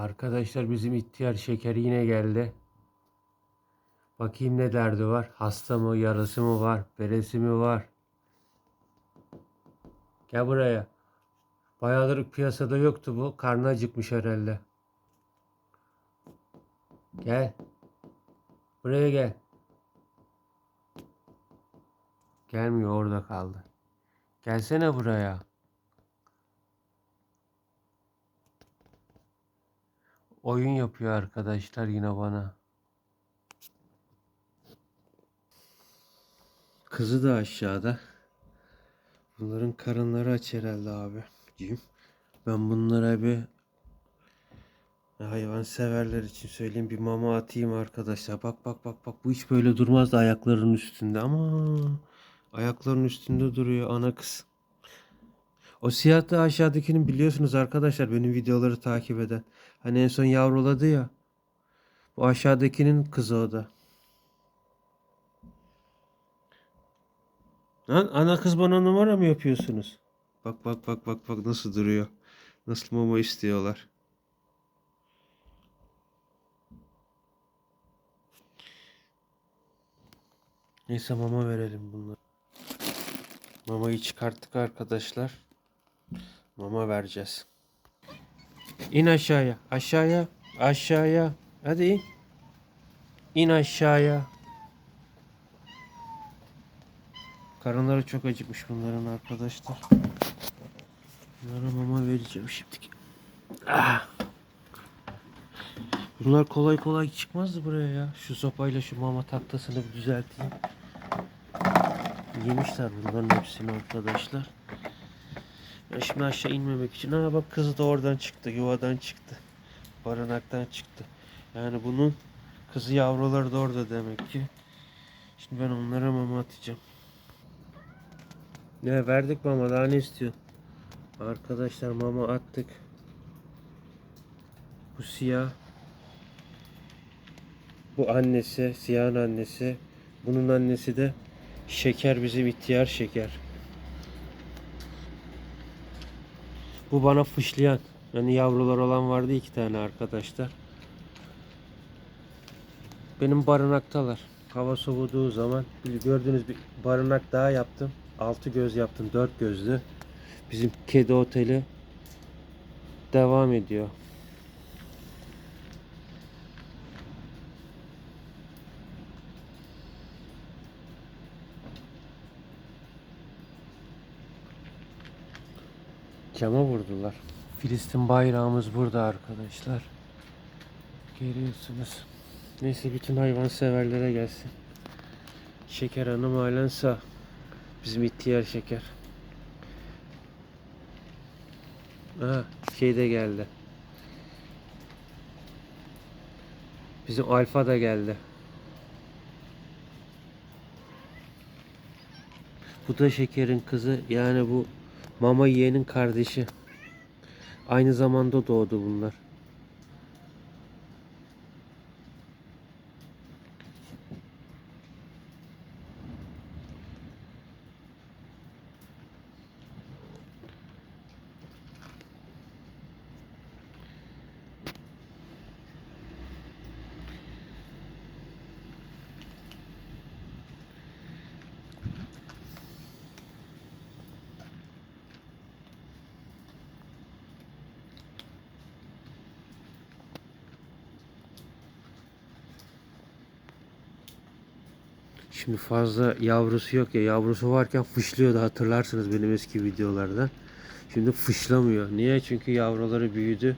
Arkadaşlar bizim ihtiyar şeker yine geldi. Bakayım ne derdi var. Hasta mı, yarası mı var, beresi mi var? Gel buraya. Bayağıdır piyasada yoktu bu. Karnı acıkmış herhalde. Gel. Buraya gel. Gelmiyor orada kaldı. Gelsene buraya. Oyun yapıyor arkadaşlar yine bana. Kızı da aşağıda. Bunların karınları aç herhalde abi. Diyeyim. Ben bunlara bir hayvan severler için söyleyeyim bir mama atayım arkadaşlar. Bak bak bak bak bu hiç böyle durmaz da ayaklarının üstünde ama ayaklarının üstünde duruyor ana kız. O siyah da aşağıdakinin biliyorsunuz arkadaşlar benim videoları takip eden. Hani en son yavruladı ya. Bu aşağıdakinin kızı o da. Lan ana kız bana numara mı yapıyorsunuz? Bak bak bak bak bak nasıl duruyor. Nasıl mama istiyorlar. Neyse mama verelim bunlara. Mamayı çıkarttık arkadaşlar. Mama vereceğiz. İn aşağıya. Aşağıya. Aşağıya. Hadi in. İn aşağıya. Karınları çok acıkmış bunların arkadaşlar. Bunlara mama vereceğim şimdi. Ah. Bunlar kolay kolay çıkmazdı buraya ya. Şu sopayla şu mama taktasını düzelteyim. Yemişler bunların hepsini arkadaşlar. Ben şimdi aşağı inmemek için. Ha bak kızı da oradan çıktı. Yuvadan çıktı. Barınaktan çıktı. Yani bunun kızı yavruları da orada demek ki. Şimdi ben onlara mama atacağım. Ne verdik mama daha ne istiyor? Arkadaşlar mama attık. Bu siyah. Bu annesi, siyahın annesi. Bunun annesi de şeker bizim ihtiyar şeker. Bu bana fışlayan. Yani yavrular olan vardı iki tane arkadaşlar. Benim barınaktalar. Hava soğuduğu zaman gördüğünüz bir barınak daha yaptım. Altı göz yaptım. Dört gözlü. Bizim kedi oteli devam ediyor. Cama vurdular. Filistin bayrağımız burada arkadaşlar. Görüyorsunuz. Neyse bütün hayvan severlere gelsin. Şeker Hanım halen sağ. Bizim ihtiyar şeker. Aha şey de geldi. Bizim alfa da geldi. Bu da şekerin kızı. Yani bu mama yiyenin kardeşi. Aynı zamanda doğdu bunlar. Şimdi fazla yavrusu yok ya. Yavrusu varken fışlıyordu hatırlarsınız benim eski videolardan. Şimdi fışlamıyor. Niye? Çünkü yavruları büyüdü.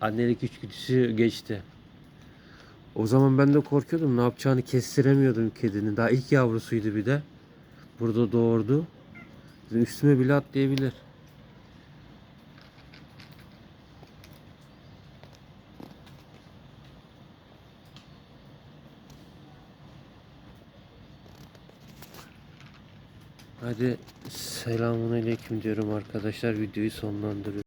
Annelik içgüdüsü geçti. O zaman ben de korkuyordum. Ne yapacağını kestiremiyordum kedinin. Daha ilk yavrusuydu bir de. Burada doğurdu. Üstüme bile atlayabilir. Hadi selamun aleyküm diyorum arkadaşlar. Videoyu sonlandırıyorum.